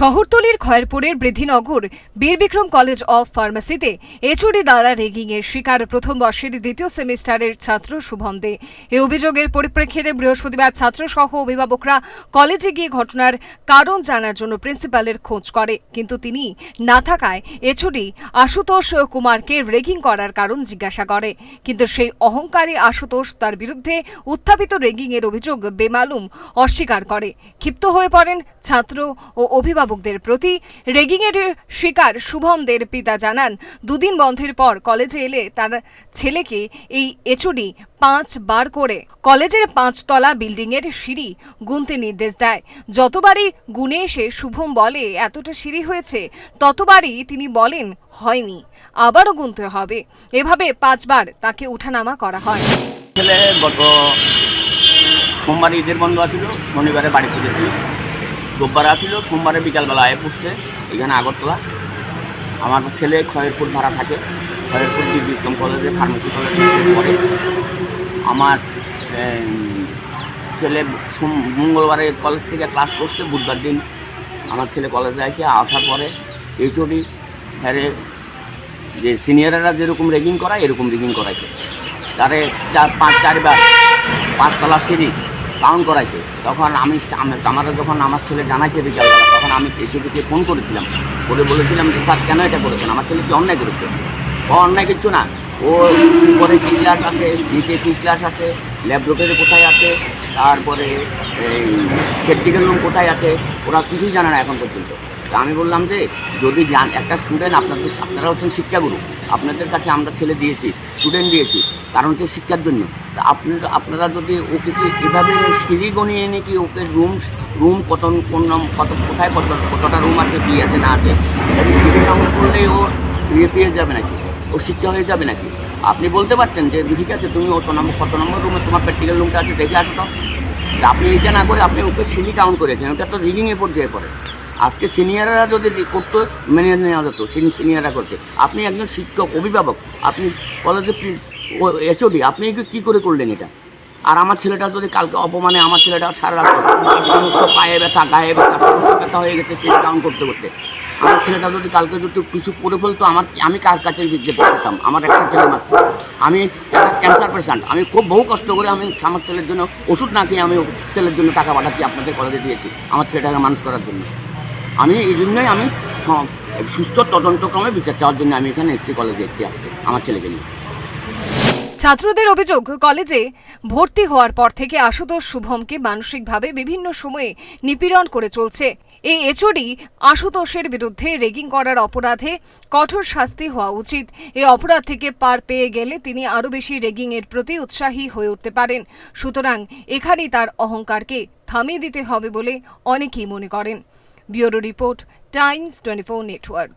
শহরতলির খয়েরপুরের Briddhinagar Birbikram college of ফার্মাসিতে এচওডি দ্বারা রেগিংয়ের শিকার প্রথম বর্ষের দ্বিতীয় সেমিস্টারের ছাত্র শুভম দে। এ অভিযোগের পরিপ্রেক্ষিতে বৃহস্পতিবার ছাত্রসহ অভিভাবকরা কলেজে গিয়ে ঘটনার কারণ জানার জন্য প্রিন্সিপালের খোঁজ করে। কিন্তু তিনি না থাকায় এচওডি আশুতোষ কুমারকে রেগিং করার কারণ জিজ্ঞাসা করে। কিন্তু সেই অহংকারী আশুতোষ তার বিরুদ্ধে উত্থাপিত রেগিংয়ের অভিযোগ বেমালুম অস্বীকার করে। ক্ষিপ্ত হয়ে পড়েন ছাত্র ও অভিভাবকদের প্রতি রেগিংয়ের শিকার শুভমদের পিতা জানান, দুদিন বন্ধের পর কলেজে এলে তার ছেলেকে এই এচুডি পাঁচ বার করে কলেজের পাঁচতলা বিল্ডিংয়ের সিঁড়ি গুনতে নির্দেশ দেয়। যতবারই গুনে এসে শুভম বলে, এতটা সিঁড়ি হয়েছে, ততবারই তিনি বলেন, হয়নি, আবারও গুনতে হবে। এভাবে পাঁচবার তাকে উঠানামা করা হয়। ছেলে গত সোমবার ঈদের বন্ধ আছিল, শনিবারে বাড়ি ফিরেছি রোববার আসছিল সোমবারে বিকালবেলা আয় পড়ছে এখানে আগরতলা। আমার ছেলে খয়েরপুর ভাড়া থাকে। খয়েরপুর বিক্রম কলেজে ফার্মেসি কলেজে পড়ে। আমার ছেলে মঙ্গলবারে কলেজ থেকে ক্লাস করছে, বুধবার দিন আমার ছেলে কলেজে আসে, আসার পরে এইচওডি হ্যারে যে সিনিয়ররা যেরকম রেগিং করায়, এরকম রেগিং করাইছে। তারে চার, পাঁচ, চারবার পাঁচতলা সিঁড়ি কাউন্ট করাইছে, তখন আমি আমি- আমারা যখন আমার ছেলে জানাইছে বিকালবেলা, তখন আমি এইচওডিকে ফোন করেছিলাম। করে বলেছিলাম যে, স্যার, কেন এটা করেছেন? আমার ছেলে কি অন্যায় করেছে? ও অন্যায় কিচ্ছু না। ও উপরে কি ক্লাস আছে? নিচে কি ক্লাস আছে? ল্যাবরেটরি কোথায় আছে? তারপরে এই প্র্যাকটিক্যাল রুম কোথায় আছে? ওরা কিছুই জানে না এখন পর্যন্ত। তা আমি বললাম যে, যদি জান একটা স্টুডেন্ট আপনাদের আপনারা হচ্ছেন শিক্ষাগুরু। আপনাদের কাছে আমরা ছেলে দিয়েছি স্টুডেন্ট দিয়েছি। কারণ হচ্ছে শিক্ষার জন্য। আপনি আপনারা যদি ওকে কি এভাবে সিঁড়ি গনিয়ে এনে কি ওকে রুম রুম কত, কোন নাম- কত, কোথায় কত, কতটা রুম আছে, কি আছে, না আছে, এটা কি সিঁড়ি কাউন্ট করলেই ও ইয়ে পেয়ে যাবে নাকি? ও শিক্ষা হয়ে যাবে নাকি? আপনি বলতে পারতেন যে ঠিক আছে, তুমি অত নম্বর, কত নম্বর রুমে তোমার প্র্যাকটিক্যাল রুমটা আছে, দেখে আসো তো। আপনি এটা না করে, আপনি ওকে সিঁড়ি কাউন্ট করেছেন, ওটা তো রিগিংয়ে পর্যায়ে পড়ে আজকে সিনিয়ররা যদি করতো, মেনে নেওয়া যেত সিনিয়ররা করতে আপনি একজন শিক্ষক, অভিভাবক, আপনি কলেজে এসওডি আপনি কি- কী করে করলেন এটা? আর আমার ছেলেটা যদি কালকে অপমানে আমার ছেলেটা সারা রাত সমস্ত পায়ে ব্যথা, গায়ে ব্যথা, সমস্ত ব্যথা হয়ে গেছে সেটা ডাউন করতে করতে। আমার ছেলেটা যদি কালকে যদি কিছু করে ফেলতো, আমার, আমি কার কাছে যেতে পারতাম আমার একটা ছেলে মাত্র। আমি একটা ক্যান্সার পেশেন্ট আমি খুব বহু কষ্ট করে আমি আমার ছেলের জন্য ওষুধ না খেয়ে আমি ছেলের জন্য টাকা পাঠাচ্ছি, আপনাদের কলেজে দিয়েছি, আমার ছেলেটাকে মানুষ করার জন্য। আমি এই জন্যই আমি সুস্থ, তদন্তক্রমে বিচার চাওয়ার জন্য আমি এখানে এসছি কলেজে এসছি আজকে, আমার ছেলেকে নিয়ে। ছাত্রদের অভিযোগ, কলেজে ভর্তি হওয়ার পর থেকে আশুতোষ শুভমকে মানসিকভাবে বিভিন্ন সময়ে নিপীড়ন করে চলছে। এই এচওডি আশুতোষের বিরুদ্ধে রেগিং করার অপরাধে কঠোর শাস্তি হওয়া উচিত। এই অপরাধ থেকে পার পেয়ে গেলে তিনি আরও বেশি রেগিংয়ের প্রতি উৎসাহী হয়ে উঠতে পারেন। সুতরাং এখানেই তার অহংকারকে থামিয়ে দিতে হবে বলে অনেকেই মনে করেন। Bureau report, Times twenty four network.